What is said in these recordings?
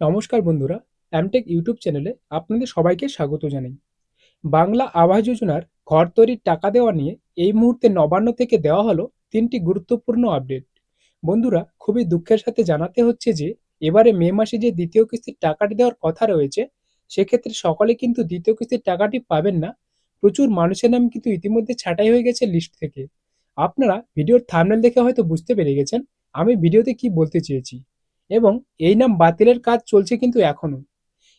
নমস্কার বন্ধুরা Amtech YouTube চ্যানেলে আপনাদের সবাইকে স্বাগত জানাই। বাংলা আবাস যোজনার ঘর তৈরির টাকা দেওয়া নিয়ে এই মুহূর্তে নবান্ন থেকে দেওয়া হলো তিনটি গুরুত্বপূর্ণ আপডেট বন্ধুরা, খুবই দুঃখের সাথে জানাতে হচ্ছে যে, এবারে মে মাসে যে দ্বিতীয় কিস্তির টাকাটি দেওয়ার কথা রয়েছে, সেক্ষেত্রে সকলে কিন্তু দ্বিতীয় কিস্তির টাকাটি পাবেন না। প্রচুর মানুষের নাম কিন্তু ইতিমধ্যে ছাঁটাই হয়ে গেছে লিস্ট থেকে। আপনারা ভিডিওর থামনেল দেখে হয়তো বুঝতে পেরে গেছেন, আমি ভিডিওতে কি বলতে চেয়েছি। এবং এই নাম বাতিলের কাজ চলছে কিন্তু এখনও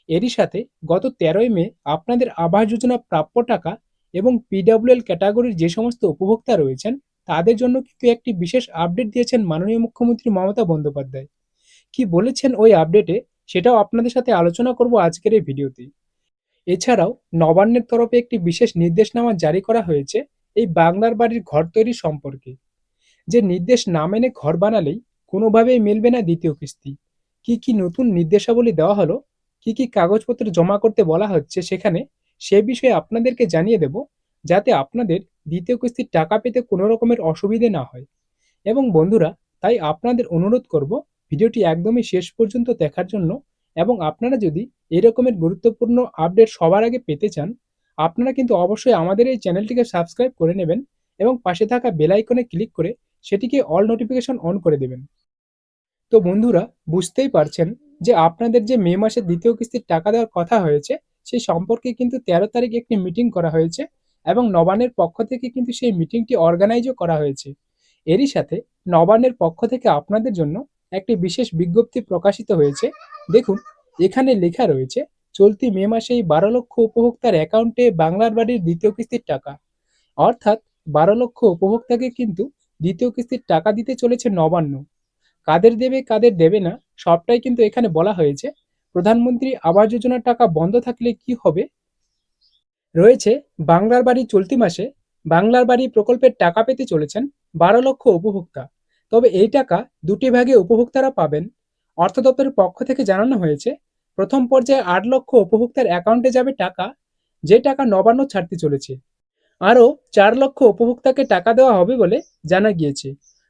এরই সাথে গত তেরোই মে আপনাদের আবাস যোজনা প্রাপ্য টাকা এবং পিডাব্লিউএল ক্যাটাগরির যে সমস্ত উপভোক্তা রয়েছেন, তাদের জন্য কিন্তু একটি বিশেষ আপডেট দিয়েছেন মাননীয় মুখ্যমন্ত্রী মমতা বন্দ্যোপাধ্যায়। কি বলেছেন ওই আপডেটে সেটাও আপনাদের সাথে আলোচনা করব আজকের এই ভিডিওতে। এছাড়াও নবান্নের তরফে একটি বিশেষ নির্দেশনামা জারি করা হয়েছে এই বাংলার বাড়ির ঘর তৈরি সম্পর্কে। যে নির্দেশ না মেনে ঘর বানালেই কোনোভাবেই মিলবে না দ্বিতীয় কিস্তি। কি কি নতুন নির্দেশাবলী দেওয়া হলো? কি কি কাগজপত্র জমা করতে বলা হচ্ছে সেখানে? সে বিষয়ে আপনাদেরকে জানিয়ে দেব, যাতে আপনাদের দ্বিতীয় কিস্তির টাকা পেতে কোনো রকমের অসুবিধে না হয়। এবং বন্ধুরা, তাই আপনাদের অনুরোধ করব, ভিডিওটি একদমই শেষ পর্যন্ত দেখার জন্য এবং আপনারা যদি এরকমের গুরুত্বপূর্ণ আপডেট সবার আগে পেতে চান, আপনারা কিন্তু অবশ্যই আমাদের এই চ্যানেলটিকে সাবস্ক্রাইব করে নেবেন এবং পাশে থাকা বেল আইকনে ক্লিক করে সেটিকে অল নোটিফিকেশন অন করে দেবেন। তো বন্ধুরা, বুঝতেই পারছেন যে আপনাদের যে মে মাসের দ্বিতীয় কিস্তির টাকা দেওয়ার কথা হয়েছে সেই সম্পর্কে কিন্তু তেরো তারিখ একটি মিটিং করা হয়েছে এবং নবান্নের পক্ষ থেকে কিন্তু সেই মিটিংটি অর্গানাইজও করা হয়েছে। এরই সাথে নবান্নের পক্ষ থেকে আপনাদের জন্য একটি বিশেষ বিজ্ঞপ্তি প্রকাশিত হয়েছে। দেখুন, এখানে লেখা রয়েছে, চলতি মে মাসেই বারো লক্ষ উপভোক্তার অ্যাকাউন্টে বাংলার বাড়ির দ্বিতীয় কিস্তির টাকা। অর্থাৎ বারো লক্ষ উপভোক্তাকে কিন্তু দ্বিতীয় কিস্তির টাকা দিতে চলেছে নবান্ন। কাদের দেবে কাদের দেবে না, সবটাই কিন্তু এখানে বলা হয়েছে। প্রধানমন্ত্রী আবাস যোজনার টাকা বন্ধ থাকলে কি হবে? রয়েছে, বাংলার বাড়ি চলতি মাসে বাংলার বাড়ি প্রকল্পের টাকা পেতে চলেছেন বারো লক্ষ উপভোক্তা। তবে এই টাকা দুটি ভাগে উপভোক্তারা পাবেন। অর্থ দপ্তরের পক্ষ থেকে জানানো হয়েছে, প্রথম পর্যায়ে আট লক্ষ উপভোক্তার অ্যাকাউন্টে যাবে টাকা, যে টাকা নবান্ন ছাড়তে চলেছে। আরও চার লক্ষ উপভোক্তাকে টাকা দেওয়া হবে বলে জানা গিয়েছে।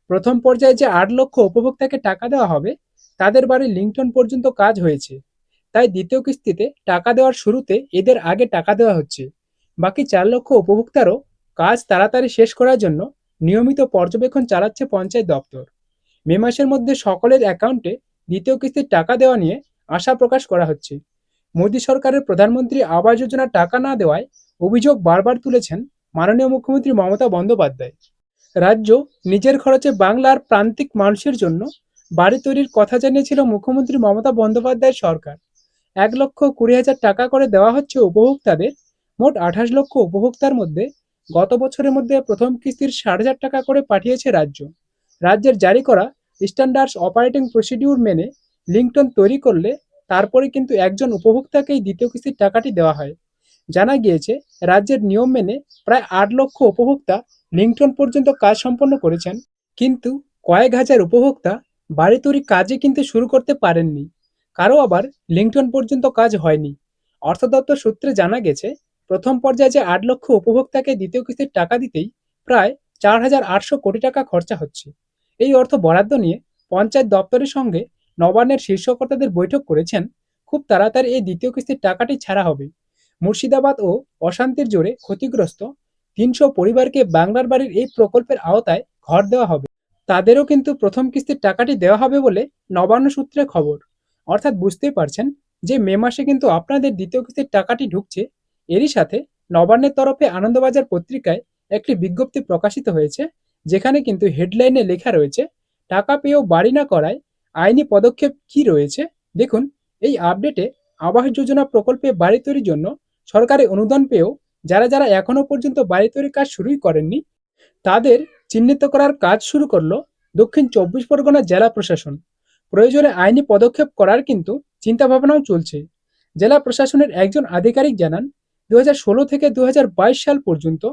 প্রথম পর্যায়ে যে আট লক্ষ উপভোক্তাকে টাকা দেওয়া হবে, তাদের বাড়ির লিঙ্কটন পর্যন্ত কাজ হয়েছে। তাই দ্বিতীয় কিস্তিতে টাকা দেওয়ার শুরুতে এদের আগে টাকা দেওয়া হচ্ছে। বাকি চার লক্ষ উপভোক্তারও কাজ তাড়াতাড়ি শেষ করার জন্য নিয়মিত পর্যবেক্ষণ চালাচ্ছে পঞ্চায়েত দপ্তর। মে মাসের মধ্যে সকলের অ্যাকাউন্টে দ্বিতীয় কিস্তির টাকা দেওয়া নিয়ে আশা প্রকাশ করা হচ্ছে। মোদী সরকারের প্রধানমন্ত্রী আবাস যোজনার টাকা না দেওয়ায় অভিযোগ বারবার তুলেছেন মাননীয় মুখ্যমন্ত্রী মমতা বন্দ্যোপাধ্যায়। রাজ্য নিজের খরচে বাংলার প্রান্তিক মানুষের জন্য বাড়ি তৈরির কথা জানিয়েছিল মুখ্যমন্ত্রী মমতা বন্দ্যোপাধ্যায়ের সরকার। এক লক্ষ কুড়ি হাজার টাকা করে দেওয়া হচ্ছে উপভোক্তাদের। মোট আঠাশ লক্ষ উপভোক্তার মধ্যে গত বছরের মধ্যে প্রথম কিস্তির ষাট হাজার টাকা করে পাঠিয়েছে রাজ্য। রাজ্যের জারি করা স্ট্যান্ডার্ডস অপারেটিং প্রসিডিউর মেনে লিঙ্কটন তৈরি করলে তারপরে কিন্তু একজন উপভোক্তাকেই দ্বিতীয় কিস্তির টাকাটি দেওয়া হয়। জানা গিয়েছে, রাজ্যের নিয়ম মেনে প্রায় আট লক্ষ উপভোক্তা লিঙ্কটন পর্যন্ত কাজ সম্পন্ন করেছেন। কিন্তু কয়েক হাজার উপভোক্তা বাড়ি তৈরি কাজে কিন্তু শুরু করতে পারেননি। কারও আবার লিঙ্কটন পর্যন্ত কাজ হয়নি। অর্থ দপ্তর সূত্রে জানা গেছে, প্রথম পর্যায়ে যে আট লক্ষ উপভোক্তাকে দ্বিতীয় কিস্তির টাকা দিতেই প্রায় চার হাজার আটশো কোটি টাকা খরচা হচ্ছে। এই অর্থ বরাদ্দ নিয়ে পঞ্চায়েত দপ্তরের সঙ্গে নবান্নের শীর্ষকর্তাদের বৈঠক করেছেন। খুব তাড়াতাড়ি এই দ্বিতীয় কিস্তির টাকাটি ছাড়া হবে। মুর্শিদাবাদ ও অশান্তির জোরে ক্ষতিগ্রস্ত তিনশো পরিবারকে বাংলার বাড়ির এই প্রকল্পের আওতায় ঘর দেওয়া হবে। তাদেরও কিন্তু প্রথম কিস্তির টাকাটি দেওয়া হবে বলে নবান্ন সূত্রে খবর। অর্থাৎ বুঝতেই পারছেন যে মে মাসে কিন্তু আপনাদের দ্বিতীয় কিস্তির টাকাটি ঢুকছে। এরই সাথে নবান্নের তরফে আনন্দবাজার পত্রিকায় একটি বিজ্ঞপ্তি প্রকাশিত হয়েছে, যেখানে কিন্তু হেডলাইনে লেখা রয়েছে, টাকা পেয়েও বাড়ি না করায় আইনি পদক্ষেপ কি রয়েছে? দেখুন, এই আপডেটে আবাস যোজনা প্রকল্পে বাড়ি তৈরির জন্য সরকারি অনুদান পেয়েও যারা যারা এখনও পর্যন্ত বাড়ি তৈরির কাজ শুরুই করেননি, তাদের চিহ্নিত করার কাজ শুরু করল দক্ষিণ চব্বিশ পরগনা জেলা প্রশাসন। প্রয়োজনে আইনি পদক্ষেপ করার কিন্তু চিন্তাভাবনাও চলছে। জেলা প্রশাসনের একজন আধিকারিক জানান দু হাজার ষোলো থেকে দু হাজার বাইশ সাল পর্যন্ত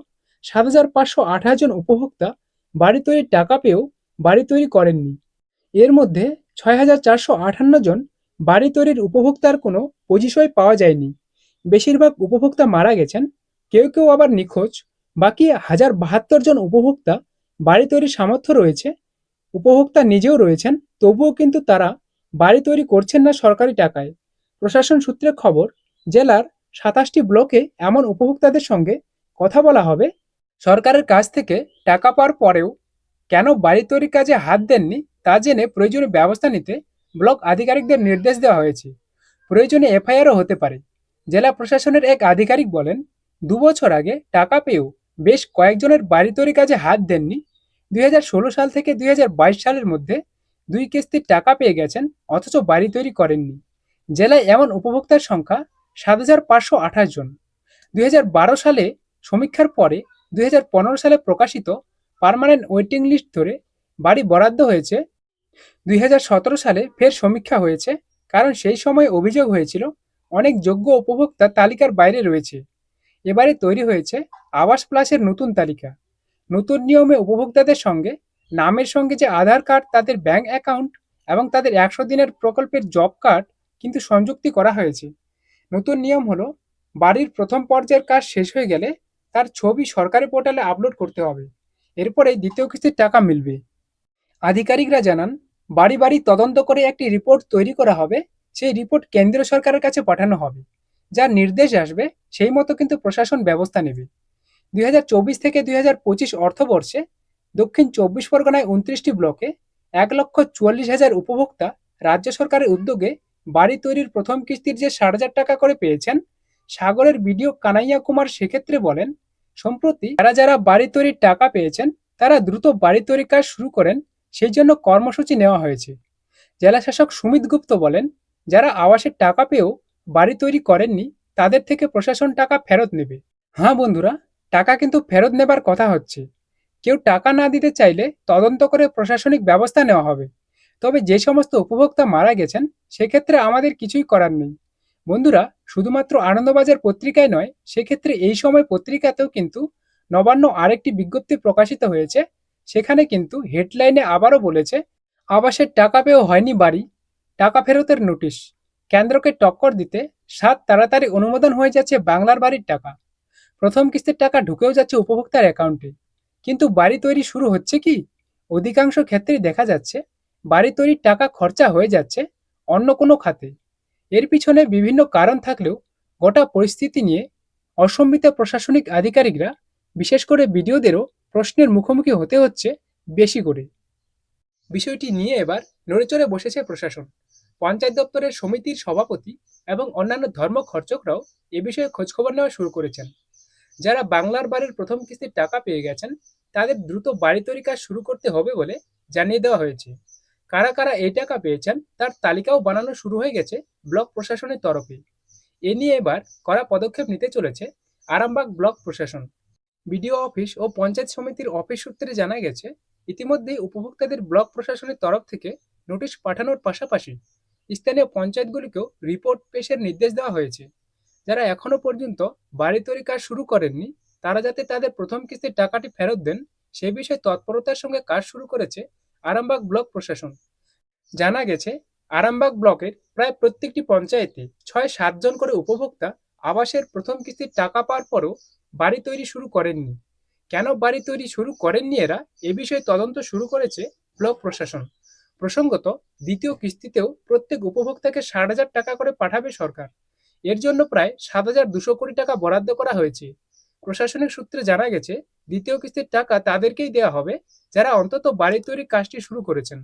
সাত হাজার পাঁচশো আঠাশ জন উপভোক্তা বাড়ি তৈরির টাকা পেয়েও বাড়ি তৈরি করেননি। এর মধ্যে ছয় হাজার চারশো আটান্ন জন বাড়ি তৈরির উপভোক্তার কোনো পজিশয় পাওয়া যায়নি। বেশিরভাগ উপভোক্তা মারা গেছেন, কেউ কেউ আবার নিখোঁজ, বাকি হাজার বাহাত্তর জন উপভোক্তা বাড়ি তৈরির সামর্থ্য রয়েছে, উপভোক্তা নিজেও রয়েছেন, তবুও কিন্তু তারা বাড়ি তৈরি করছেন না সরকারি টাকায়। প্রশাসন সূত্রে খবর, জেলার সাতাশটি ব্লকে এমন উপভোক্তাদের সঙ্গে কথা বলা হবে। সরকারের কাছ থেকে টাকা পাওয়ার পরেও কেন বাড়ি তৈরির কাজে হাত দেননি তা জেনে প্রয়োজনীয় ব্যবস্থা নিতে ব্লক আধিকারিকদের নির্দেশ দেওয়া হয়েছে। প্রয়োজনে এফআইআরও হতে পারে। জেলা প্রশাসনের এক আধিকারিক বলেন, দু বছর আগে টাকা পেয়েও বেশ কয়েকজনের বাড়ি তৈরি কাজে হাত দেননি। দুই হাজার ষোলো সাল থেকে দুই হাজার বাইশ সালের মধ্যে দুই কিস্তির টাকা পেয়ে গেছেন, অথচ বাড়ি তৈরি করেননি। জেলায় এমন উপভোক্তার সংখ্যা সাত হাজার পাঁচশো আঠাশ জন। দুই হাজার বারো সালে সমীক্ষার পরে দুই হাজার পনেরো সালে প্রকাশিত পার্মানেন্ট ওয়েটিং লিস্ট ধরে বাড়ি বরাদ্দ হয়েছে। দুই হাজার সতেরো সালে ফের সমীক্ষা হয়েছে, কারণ সেই সময় অভিযোগ হয়েছিল অনেক যোগ্য উপভোক্তা তালিকার বাইরে রয়েছে। এবারে তৈরি হয়েছে আবাস প্লাসের নতুন তালিকা। নতুন নিয়মে উপভোক্তাদের সঙ্গে, নামের সঙ্গে যে আধার কার্ড, তাদের ব্যাংক অ্যাকাউন্ট এবং তাদের একশো দিনের প্রকল্পের জব কার্ড কিন্তু সংযুক্তি করা হয়েছে। নতুন নিয়ম হলো, বাড়ির প্রথম পর্যায়ের কাজ শেষ হয়ে গেলে তার ছবি সরকারি পোর্টালে আপলোড করতে হবে। এরপরে দ্বিতীয় কিস্তির টাকা মিলবে। আধিকারিকরা জানান, বাড়ি বাড়ি তদন্ত করে একটি রিপোর্ট তৈরি করা হবে সেই রিপোর্ট কেন্দ্রীয় সরকারের কাছে পাঠানো হবে, যার নির্দেশ আসবে সেই মতো কিন্তু প্রশাসন ব্যবস্থা নেবে। দুই হাজার চব্বিশ থেকে দুই হাজার পঁচিশ অর্থবর্ষে দক্ষিণ চব্বিশ পরগনায় উনত্রিশটি ব্লকে এক লক্ষ চুয়াল্লিশ হাজার উপভোক্তা রাজ্য সরকারের উদ্যোগে বাড়ি তৈরির প্রথম কিস্তির যে ষাট হাজার টাকা করে পেয়েছেন, সাগরের বিডিও কানাইয়া কুমার সেক্ষেত্রে বলেন, সম্প্রতি যারা যারা বাড়ি তৈরির টাকা পেয়েছেন, তারা দ্রুত বাড়ি তৈরির কাজ শুরু করেন, সেই জন্য কর্মসূচি নেওয়া হয়েছে। জেলাশাসক সুমিত গুপ্ত বলেন যারা আবাসের টাকা পেয়েও বাড়ি তৈরি করেননি, তাদের থেকে প্রশাসন টাকা ফেরত নেবে। হ্যাঁ বন্ধুরা, টাকা কিন্তু ফেরত নেবার কথা হচ্ছে। কেউ টাকা না দিতে চাইলে তদন্ত করে প্রশাসনিক ব্যবস্থা নেওয়া হবে। তবে যে সমস্ত উপভোক্তা মারা গেছেন, সেক্ষেত্রে আমাদের কিছুই করার নেই। বন্ধুরা, শুধুমাত্র আনন্দবাজার পত্রিকায় নয়, সেক্ষেত্রে এই সময় পত্রিকাতেও কিন্তু নবান্ন আরেকটি বিজ্ঞপ্তি প্রকাশিত হয়েছে। সেখানে কিন্তু হেডলাইনে আবারও বলেছে, আবাসের টাকা পেয়েও হয়নি বাড়ি। টাকা ফেরতের নোটিশ। কেন্দ্রকে টক্কর দিতে সাত তাড়াতাড়ি অনুমোদন হয়ে যাচ্ছে বাংলার বাড়ির টাকা। প্রথম কিস্তির টাকা ঢুকেও যাচ্ছে উপভোক্তার অ্যাকাউন্টে। কিন্তু বাড়ি তৈরি শুরু হচ্ছে কি? অধিকাংশ ক্ষেত্রেই দেখা যাচ্ছে বাড়ি তৈরির টাকা খরচা হয়ে যাচ্ছে অন্য কোনো খাতে। এর পিছনে বিভিন্ন কারণ থাকলেও গোটা পরিস্থিতি নিয়ে অসম্মিত প্রশাসনিক আধিকারিকরা, বিশেষ করে বিডিওদেরও প্রশ্নের মুখোমুখি হতে হচ্ছে বেশি করে। বিষয়টি নিয়ে এবার নড়েচড়ে বসেছে প্রশাসন। পঞ্চায়েত দপ্তরের সমিতির সভাপতি এবং অন্যান্য ধর্ম খরচকরাও এ বিষয়ে খোঁজখবর নেওয়া শুরু করেছেন। যারা বাংলার বাড়ির প্রথম কিস্তির টাকা পেয়ে গেছেন, তাদের দ্রুত বাড়ি তৈরি কাজ শুরু করতে হবে বলে জানিয়ে দেওয়া হয়েছে। কারা কারা এই টাকা পেয়েছেন, তার তালিকাও বানানো শুরু হয়ে গেছে ব্লক প্রশাসনের তরফে। এ নিয়ে এবার কড়া পদক্ষেপ নিতে চলেছে আরামবাগ ব্লক প্রশাসন। বিডিও অফিস ও পঞ্চায়েত সমিতির অফিস সূত্রে জানা গেছে, ইতিমধ্যেই উপভোক্তাদের ব্লক প্রশাসনের তরফ থেকে নোটিশ পাঠানোর পাশাপাশি স্থানীয় পঞ্চায়েতগুলিকেও রিপোর্ট পেশের নির্দেশ দেওয়া হয়েছে। যারা এখনও পর্যন্ত বাড়ি তৈরি কাজ শুরু করেননি, তারা যাতে তাদের প্রথম কিস্তির টাকাটি ফেরত দেন, সে বিষয়ে তৎপরতার সঙ্গে কাজ শুরু করেছে আরামবাগ ব্লক প্রশাসন। জানা গেছে, আরামবাগ ব্লকের প্রায় প্রত্যেকটি পঞ্চায়েতে ছয় সাতজন করে উপভোক্তা আবাসের প্রথম কিস্তির টাকা পাওয়ার পরও বাড়ি তৈরি শুরু করেননি। কেন বাড়ি তৈরি শুরু করেননি এরা, এ বিষয়ে তদন্ত শুরু করেছে ব্লক প্রশাসন। প্রসঙ্গত, দ্বিতীয় কিস্তিতেও প্রত্যেক উপভোক্তাকে ষাট হাজার টাকা করে পাঠাবে সরকার। এর জন্য প্রায় সাত হাজার দুশো কোটি টাকা বরাদ্দ করা হয়েছে। প্রশাসনিক সূত্রে জানা গেছে, দ্বিতীয় কিস্তির টাকা তাদেরকেই দেওয়া হবে, যারা অন্তত বাড়ি তৈরির কাজটি শুরু করেছেন।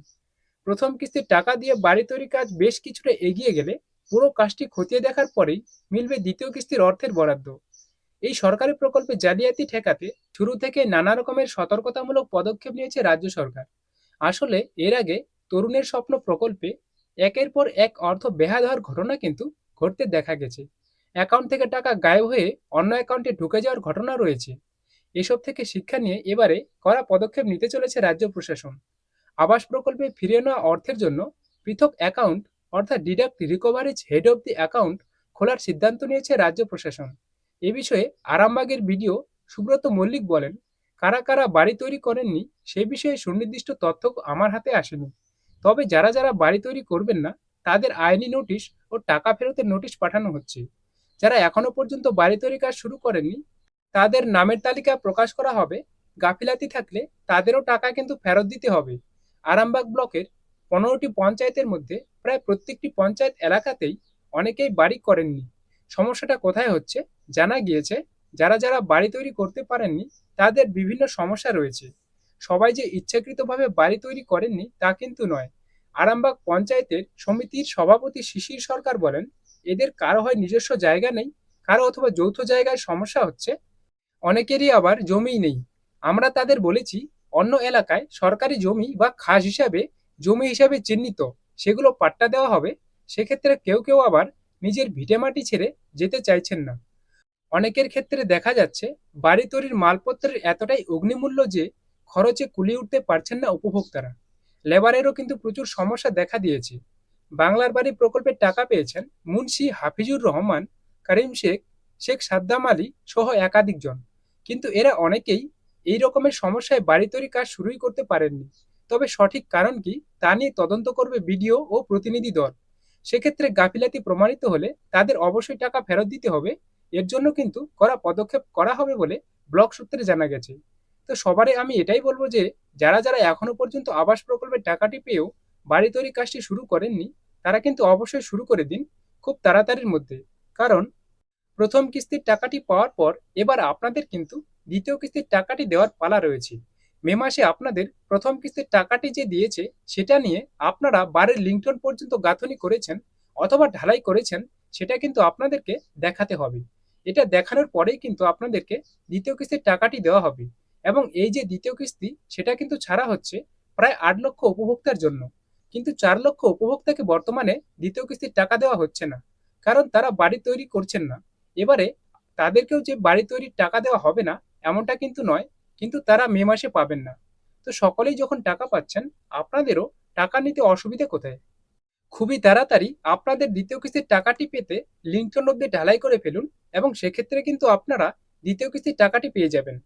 প্রথম কিস্তির টাকা দিয়ে বাড়ি তৈরির কাজ বেশ কিছুটা এগিয়ে গেলে পুরো কাজটি খতিয়ে দেখার পরেই মিলবে দ্বিতীয় কিস্তির অর্থের বরাদ্দ। এই সরকারি প্রকল্পে জালিয়াতি ঠেকাতে শুরু থেকে নানা রকমের সতর্কতামূলক পদক্ষেপ নিয়েছে রাজ্য সরকার। আসলে এর আগে তরুণের স্বপ্ন প্রকল্পে একের পর এক অর্থ বেহাদ হওয়ার ঘটনা কিন্তু ঘটতে দেখা গেছে। অ্যাকাউন্ট থেকে টাকা গায়েব হয়ে অন্য অ্যাকাউন্টে ঢুকে যাওয়ার ঘটনা রয়েছে। এসব থেকে শিক্ষা নিয়ে এবারে কড়া পদক্ষেপ নিতে চলেছে রাজ্য প্রশাসন। আবাস প্রকল্পে ফিরিয়ে নেওয়া অর্থের জন্য পৃথক অ্যাকাউন্ট অর্থাৎ deduct recoverage head of the account খোলার সিদ্ধান্ত নিয়েছে রাজ্য প্রশাসন। এ বিষয়ে আরামবাগের ভিডিও সুব্রত মল্লিক বলেন, কারা কারা বাড়ি তৈরি করেননি সে বিষয়ে সুনির্দিষ্ট তথ্য আমার হাতে আসেনি। তবে যারা যারা বাড়ি তৈরি করবেন না, তাদের আইনি নোটিশ ও টাকা ফেরতের নোটিশ পাঠানো হচ্ছে। যারা এখনও পর্যন্ত বাড়ি তৈরি কাজ শুরু করেননি, তাদের নামের তালিকা প্রকাশ করা হবে। গাফিলাতি থাকলে তাদেরও টাকা কিন্তু ফেরত দিতে হবে। আরামবাগ ব্লকের পনেরোটি পঞ্চায়েতের মধ্যে প্রায় প্রত্যেকটি পঞ্চায়েত এলাকাতেই অনেকেই বাড়ি করেননি। সমস্যাটা কোথায় হচ্ছে? জানা গিয়েছে, যারা যারা বাড়ি তৈরি করতে পারেননি, তাদের বিভিন্ন সমস্যা রয়েছে। সবাই যে ইচ্ছাকৃতভাবে বাড়ি তৈরি করেননি তা কিন্তু নয়। আরামবাগ পঞ্চায়েতের সমিতির সভাপতি শিশির সরকার বলেন, এদের কারও হয় নিজস্ব জায়গা নেই, কারও অথবা যৌথ জায়গায় সমস্যা হচ্ছে, অনেকেরই আবার জমিই নেই। আমরা তাদের বলেছি, অন্য এলাকায় সরকারি জমি বা খাস হিসাবে জমি হিসাবে চিহ্নিত, সেগুলো পাট্টা দেওয়া হবে, সেক্ষেত্রে কেউ কেউ আবার নিজের ভিটেমাটি ছেড়ে যেতে চাইছেন না। অনেকের ক্ষেত্রে দেখা যাচ্ছে, বাড়ি তৈরির মালপত্রের এতটাই অগ্নিমূল্য যে খরচে কুলিয়ে উঠতে পারছেন না উপভোক্তারা। লেবারেরও কিন্তু প্রচুর সমস্যা দেখা দিয়েছে। বাংলার বাড়ি প্রকল্পের টাকা পেয়েছেন মুন্সি হাফিজুর রহমান, করিম শেখ শেখ সাদ্দাম আলী সহ একাধিক জন। কিন্তু এরা অনেকেই এই রকমের সমস্যায় বাড়ি তৈরি কাজ শুরুই করতে পারেননি। তবে সঠিক কারণ কি তা নিয়ে তদন্ত করবে বিডিও ও প্রতিনিধি দল। সেক্ষেত্রে গাফিলাতি প্রমাণিত হলে তাদের অবশ্যই টাকা ফেরত দিতে হবে। এর জন্য কিন্তু করা পদক্ষেপ করা হবে বলে ব্লক সূত্রে জানা গেছে। তো সবারই আমি এটাই বলব যে, যারা যারা এখনও পর্যন্ত আবাস প্রকল্পের টাকাটি পেয়েও বাড়ি তৈরি কাজটি শুরু করেননি, তারা কিন্তু অবশ্যই শুরু করে দিন খুব তাড়াতাড়ির মধ্যে। কারণ প্রথম কিস্তির টাকাটি পাওয়ার পর এবার আপনাদের কিন্তু দ্বিতীয় কিস্তির টাকাটি দেওয়ার পালা রয়েছে। মে মাসে আপনাদের প্রথম কিস্তির টাকাটি যে দিয়েছে, সেটা নিয়ে আপনারা বাড়ির লিঙ্কটন পর্যন্ত গাঁথনি করেছেন অথবা ঢালাই করেছেন, সেটা কিন্তু আপনাদেরকে দেখাতে হবে। এটা দেখানোর পরেই কিন্তু আপনাদেরকে দ্বিতীয় কিস্তির টাকাটি দেওয়া হবে। এবং এই যে দ্বিতীয় কিস্তি, সেটা কিন্তু ছাড়া হচ্ছে প্রায় আট লক্ষ উপভোক্তার জন্য। কিন্তু চার লক্ষ উপভোক্তাকে বর্তমানে দ্বিতীয় কিস্তির টাকা দেওয়া হচ্ছে না, কারণ তারা বাড়ি তৈরি করছেন না। এবারে তাদেরকেও যে বাড়ি তৈরির টাকা দেওয়া হবে না, এমনটা কিন্তু নয়, কিন্তু তারা মে মাসে পাবেন না। তো সকলেই যখন টাকা পাচ্ছেন, আপনাদেরও টাকা নিতে অসুবিধে কোথায়? খুবই তাড়াতাড়ি আপনাদের দ্বিতীয় কিস্তির টাকাটি পেতে লিঙ্কটন অব্দি ঢালাই করে ফেলুন, এবং সেক্ষেত্রে কিন্তু আপনারা দ্বিতীয় কিস্তির টাকাটি পেয়ে যাবেন।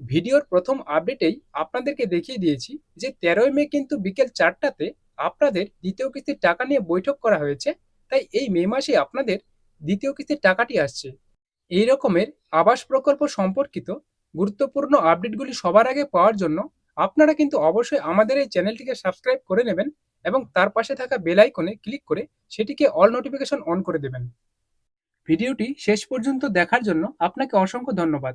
ভিডিওর প্রথম আপডেটেই আপনাদেরকে দেখিয়ে দিয়েছি যে তেরোই মে কিন্তু বিকেল চারটাতে আপনাদের দ্বিতীয় কিস্তির টাকা নিয়ে বৈঠক করা হয়েছে। তাই এই মে মাসে আপনাদের দ্বিতীয় কিস্তির টাকাটি আসছে। এই রকমের আবাস প্রকল্প সম্পর্কিত গুরুত্বপূর্ণ আপডেটগুলি সবার আগে পাওয়ার জন্য আপনারা কিন্তু অবশ্যই আমাদের এই চ্যানেলটিকে সাবস্ক্রাইব করে নেবেন এবং তার পাশে থাকা বেল আইকনে ক্লিক করে সেটিকে অল নোটিফিকেশন অন করে দেবেন। ভিডিওটি শেষ পর্যন্ত দেখার জন্য আপনাকে অসংখ্য ধন্যবাদ।